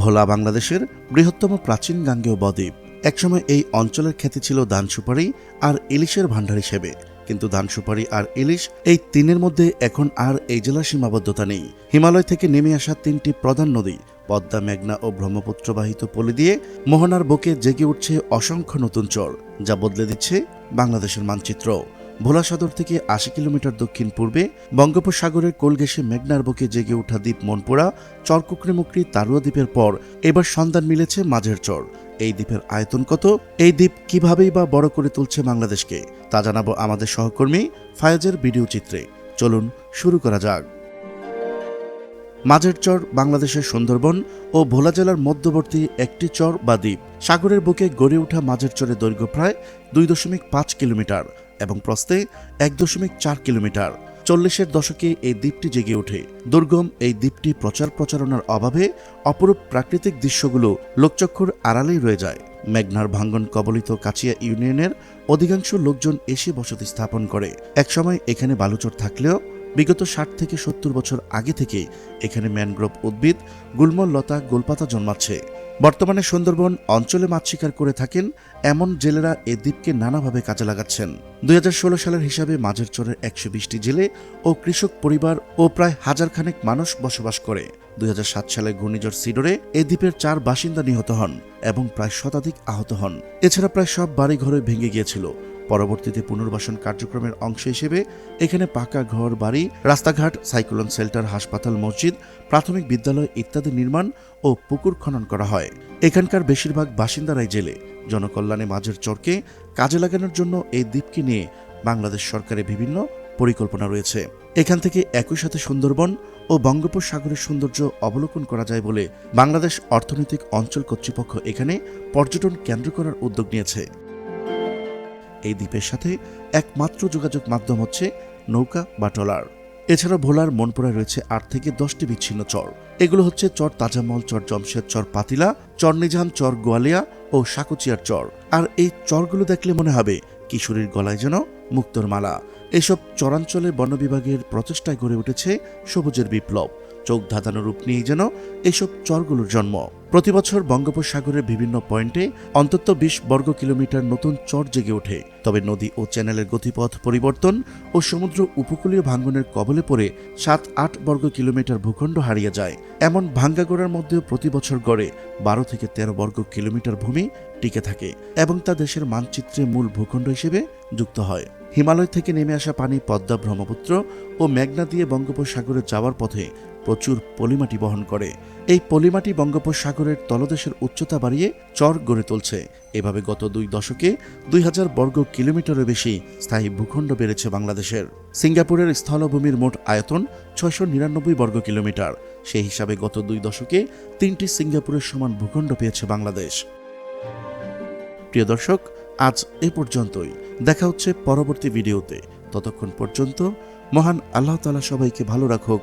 ভোলা বাংলাদেশের বৃহত্তম প্রাচীন গাঙ্গেয় বদ্বীপ। একসময় এই অঞ্চলের খ্যাতি ছিল ধান সুপারি আর ইলিশের ভাণ্ডার হিসেবে। কিন্তু ধান সুপারি আর ইলিশ এই তিনের মধ্যে এখন আর এই জেলার সীমাবদ্ধতা নেই। হিমালয় থেকে নেমে আসা তিনটি প্রধান নদী, পদ্মা, মেঘনা ও ব্রহ্মপুত্র বাহিত পলি দিয়ে মোহনার বুকে জেগে উঠছে অসংখ্য নতুন চর, যা বদলে দিচ্ছে বাংলাদেশের মানচিত্র। ভোলা সদর থেকে আশি কিলোমিটার দক্ষিণ পূর্বে বঙ্গোপসাগরের কোল ঘেঁষে মেঘনার বুকে জেগে ওঠা দ্বীপ মনপুরা চরকুকরিমুকরি তারুয়া দ্বীপের পর এবার সন্ধান মিলেছে মাঝের চর। এই দ্বীপের আয়তন কত? এই দ্বীপ কিভাবেই বা বড় করে তুলছে বাংলাদেশকে? তা জানাব আমাদের সহকর্মী ফায়াজের ভিডিও চিত্রে। চলুন শুরু করা যাক। মাঝের চর বাংলাদেশের সুন্দরবন ও ভোলা জেলার মধ্যবর্তী একটি চর বা দ্বীপ। সাগরের বুকে গড়ে ওঠা মাঝের চরের দৈর্ঘ্য প্রায় দুই দশমিক পাঁচ কিলোমিটার। এবং প্রস্তে এক দশমিক চার কিলোমিটার। চল্লিশের দশকে এই দ্বীপটি জেগে ওঠে। দুর্গম এই দ্বীপটি প্রচার প্রচারণার অভাবে অপরূপ প্রাকৃতিক দৃশ্যগুলো লোকচক্ষুর আড়ালেই রয়ে যায়। মেঘনার ভাঙ্গন কবলিত কাচিয়া ইউনিয়নের অধিকাংশ লোকজন এসে বসতি স্থাপন করে। একসময় এখানে বালুচর থাকলেও বিগত ষাট থেকে সত্তর বছর আগে থেকে এখানে ম্যানগ্রোভ উদ্ভিদ গুলমল লতা গোলপাতা জন্মাচ্ছে। বর্তমানে সুন্দরবন অঞ্চলে মাছ শিকার করে থাকেন এমন জেলেরা এ দ্বীপকে নানাভাবে কাজে লাগাচ্ছেন। দুই হাজার ষোলো সালের হিসাবে মাঝের চরের একশো বিশটি জেলে ও কৃষক পরিবার ও প্রায় হাজার খানেক মানুষ বসবাস করে। দুই হাজার সাত সালে ঘূর্ণিঝড় সিডোরে এ দ্বীপের চার বাসিন্দা নিহত হন এবং প্রায় শতাধিক আহত হন। এছাড়া প্রায় সব বাড়িঘরে ভেঙে গিয়েছিল। পরবর্তীতে পুনর্বাসন কার্যক্রমের অংশ হিসেবে এখানে পাকা ঘর, বাড়ি, রাস্তাঘাট, সাইক্লোন সেল্টার হাসপাতাল, মসজিদ, প্রাথমিক বিদ্যালয় ইত্যাদি নির্মাণ ও পুকুর খনন করা হয়। এখানকার বেশিরভাগ বাসিন্দারাই জেলে। জনকল্যাণে মাঝের চরকে কাজে লাগানোর জন্য এই দ্বীপকে নিয়ে বাংলাদেশ সরকারের বিভিন্ন পরিকল্পনা রয়েছে। এখান থেকে একই সাথে সুন্দরবন ও বঙ্গোপসাগরের সৌন্দর্য অবলোকন করা যায় বলে বাংলাদেশ অর্থনৈতিক অঞ্চল কর্তৃপক্ষ এখানে পর্যটন কেন্দ্র করার উদ্যোগ নিয়েছে। এই দ্বীপের সাথে একমাত্র যোগাযোগ মাধ্যম হচ্ছে নৌকা বা ট্রলার। এছাড়া ভোলার মনপুরায় রয়েছে আট থেকে দশটি বিচ্ছিন্ন চর। এগুলো হচ্ছে চর তাজামল চর জমশেদ, চর পাতিলা, চর নিজান চর গোয়ালিয়া ও সাকুচিয়ার চর। আর এই চরগুলো দেখলে মনে হবে কিশোরীর গলায় যেন মুক্তর মালা। এসব চরাঞ্চলে বন বিভাগের প্রচেষ্টায় গড়ে উঠেছে সবুজের বিপ্লব। চোখ ধাঁধানো রূপ নিয়েই যেন এসব চরগুলোর জন্ম। প্রতিবছর বঙ্গোপসাগরের বিভিন্ন পয়েন্টে অন্তত বিশ বর্গ কিলোমিটার নতুন চর জেগে ওঠে। তবে নদী ও চ্যানেলের গতিপথ পরিবর্তন ও সমুদ্র উপকূলীয় ভাঙ্গনের কবলে পড়ে সাত আট বর্গ কিলোমিটার ভূখণ্ড হারিয়ে যায়। এমন ভাঙ্গাগোড়ার মধ্যেও প্রতি বছর গড়ে বারো থেকে তেরো বর্গ কিলোমিটার ভূমি টিকে থাকে এবং তা দেশের মানচিত্রে মূল ভূখণ্ড হিসেবে যুক্ত হয়। হিমালয় থেকে নেমে আসা পানি পদ্মা ব্রহ্মপুত্র ও মেঘনা দিয়ে বঙ্গোপসাগরে যাওয়ার পথে প্রচুর পলিমাটি বহন করে। এই পলিমাটি বঙ্গোপসাগরের তলদেশের উচ্চতা বাড়িয়ে চর গড়ে তুলছে। এভাবে গত দুই দশকে দুই হাজার বর্গ কিলোমিটারের বেশি স্থায়ী ভূখণ্ড বেড়েছে বাংলাদেশের। সিঙ্গাপুরের স্থলভূমির মোট আয়তন ছয়শো নিরানব্বই বর্গ কিলোমিটার। সেই হিসাবে গত দুই দশকে তিনটি সিঙ্গাপুরের সমান ভূখণ্ড পেয়েছে বাংলাদেশ। প্রিয় দর্শক, আজ এ পর্যন্তই। দেখা হচ্ছে পরবর্তী ভিডিওতে। ততক্ষণ পর্যন্ত মহান আল্লাহ তালা সবাইকে ভালো রাখুক